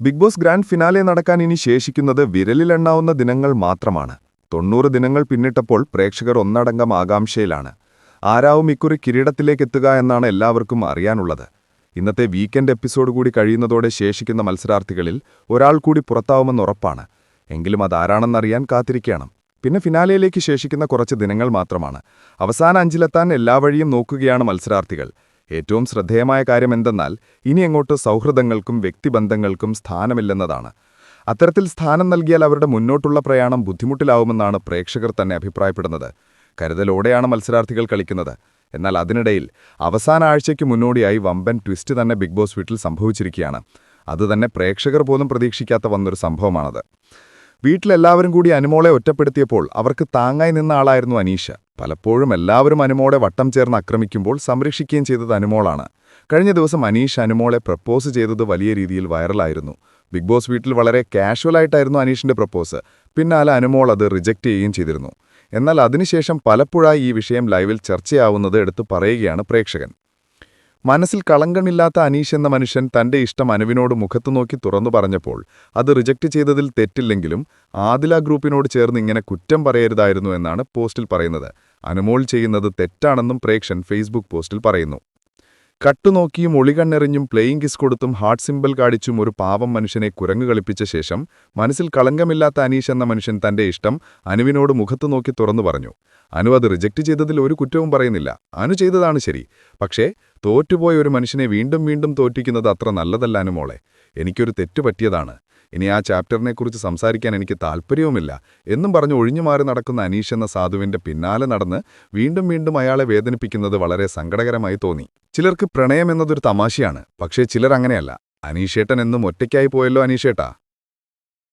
Big boss grand finale നടക്കാൻ ഇനി ശേഷിക്കുന്നത് വിരലിലെണ്ണാവുന്ന ദിനങ്ങൾ മാത്രമാണ്. തൊണ്ണൂറ് ദിനങ്ങൾ പിന്നിട്ടപ്പോൾ പ്രേക്ഷകർ ഒന്നടങ്കം ആകാംക്ഷയിലാണ്. ആരാവും ഇക്കുറി കിരീടത്തിലേക്കെത്തുക എന്നാണ് എല്ലാവർക്കും അറിയാനുള്ളത്. ഇന്നത്തെ വീക്കെൻഡ് എപ്പിസോഡ് കൂടി കഴിയുന്നതോടെ ശേഷിക്കുന്ന മത്സരാർത്ഥികളിൽ ഒരാൾ കൂടി പുറത്താവുമെന്ന് ഉറപ്പാണ്. എങ്കിലും അതാരാണെന്നറിയാൻ കാത്തിരിക്കണം. പിന്നെ ഫിനാലയിലേക്ക് ശേഷിക്കുന്ന കുറച്ച് ദിനങ്ങൾ മാത്രമാണ്. അവസാന അഞ്ചിലെത്താൻ എല്ലാ വഴിയും നോക്കുകയാണ് മത്സരാർത്ഥികൾ. ഏറ്റവും ശ്രദ്ധേയമായ കാര്യം എന്തെന്നാൽ ഇനി അങ്ങോട്ട് സൗഹൃദങ്ങൾക്കും വ്യക്തിബന്ധങ്ങൾക്കും സ്ഥാനമില്ലെന്നതാണ്. അത്തരത്തിൽ സ്ഥാനം നൽകിയാൽ അവരുടെ മുന്നോട്ടുള്ള പ്രയാണം ബുദ്ധിമുട്ടിലാവുമെന്നാണ് പ്രേക്ഷകർ തന്നെ അഭിപ്രായപ്പെടുന്നത്. കരുതലോടെയാണ് മത്സരാർത്ഥികൾ കളിക്കുന്നത്. എന്നാൽ അതിനിടയിൽ അവസാന ആഴ്ചയ്ക്ക് മുന്നോടിയായി വമ്പൻ ട്വിസ്റ്റ് തന്നെ ബിഗ് ബോസ് വീട്ടിൽ സംഭവിച്ചിരിക്കുകയാണ്. അതുതന്നെ പ്രേക്ഷകർ പോലും പ്രതീക്ഷിക്കാത്ത വന്നൊരു സംഭവമാണത്. വീട്ടിലെല്ലാവരും കൂടി അനുമോളെ ഒറ്റപ്പെടുത്തിയപ്പോൾ അവർക്ക് താങ്ങായി നിന്ന ആളായിരുന്നു അനീഷ. പലപ്പോഴും എല്ലാവരും അനുമോളെ വട്ടം ചേർന്ന് ആക്രമിക്കുമ്പോൾ സംരക്ഷിക്കുകയും ചെയ്തത് അനുമോളാണ്. കഴിഞ്ഞ ദിവസം അനീഷ് അനുമോളെ പ്രപ്പോസ് ചെയ്തത് വലിയ രീതിയിൽ വൈറലായിരുന്നു. ബിഗ് ബോസ് വീട്ടിൽ വളരെ കാഷ്വലായിട്ടായിരുന്നു അനീഷിന്റെ പ്രപ്പോസ്. പിന്നാലെ അനുമോൾ അത് റിജക്റ്റ് ചെയ്യുകയും ചെയ്തിരുന്നു. എന്നാൽ അതിനുശേഷം പലപ്പോഴായി ഈ വിഷയം ലൈവിൽ ചർച്ചയാവുന്നത് എടുത്തു പറയുകയാണ് പ്രേക്ഷകൻ. മനസ്സിൽ കളങ്കമില്ലാത്ത അനീഷ് എന്ന മനുഷ്യൻ തന്റെ ഇഷ്ടം അനുവിനോട് മുഖത്തു നോക്കി തുറന്നു പറഞ്ഞപ്പോൾ അത് റിജക്റ്റ് ചെയ്തതിൽ തെറ്റില്ലെങ്കിലും ആദില ഗ്രൂപ്പിനോട് ചേർന്ന് ഇങ്ങനെ കുറ്റം പറയരുതായിരുന്നു എന്നാണ് പോസ്റ്റിൽ പറയുന്നത്. അനുമോൾ ചെയ്യുന്നത് തെറ്റാണെന്നും പ്രേക്ഷൻ ഫേസ്ബുക്ക് പോസ്റ്റിൽ പറയുന്നു. കട്ടുനോക്കിയും ഒളികണ്ണെറിഞ്ഞും പ്ലേയിങ് കിസ് കൊടുത്തും ഹാർട്ട് സിമ്പിൾ കാണിച്ചും ഒരു പാവം മനുഷ്യനെ കുരങ്ങു കളിപ്പിച്ച ശേഷം മനസ്സിൽ കളങ്കമില്ലാത്ത അനീഷ് എന്ന മനുഷ്യൻ തന്റെ ഇഷ്ടം അനുവിനോട് മുഖത്തു നോക്കി തുറന്നു പറഞ്ഞു. അനു അത് റിജക്റ്റ് ചെയ്തതിൽ ഒരു കുറ്റവും പറയുന്നില്ല. അനു ചെയ്തതാണ് ശരി. പക്ഷേ തോറ്റുപോയ ഒരു മനുഷ്യനെ വീണ്ടും വീണ്ടും തോറ്റിക്കുന്നത് അത്ര നല്ലതല്ല അനുമോളെ എനിക്കൊരു തെറ്റു പറ്റിയതാണ്. ഇനി ആ ചാപ്റ്ററിനെക്കുറിച്ച് സംസാരിക്കാൻ എനിക്ക് താൽപ്പര്യവുമില്ല എന്നും പറഞ്ഞ് ഒഴിഞ്ഞുമാറി നടക്കുന്ന അനീഷ് എന്ന സാധുവിന്റെ പിന്നാലെ നടന്ന് വീണ്ടും വീണ്ടും അയാളെ വേദനിപ്പിക്കുന്നത് വളരെ സങ്കടകരമായി തോന്നി. ചിലർക്ക് പ്രണയം എന്നതൊരു തമാശയാണ് പക്ഷേ ചിലർ അങ്ങനെയല്ല. അനീഷേട്ടൻ എന്നും ഒറ്റയ്ക്കായി പോയല്ലോ അനീഷേട്ടാ?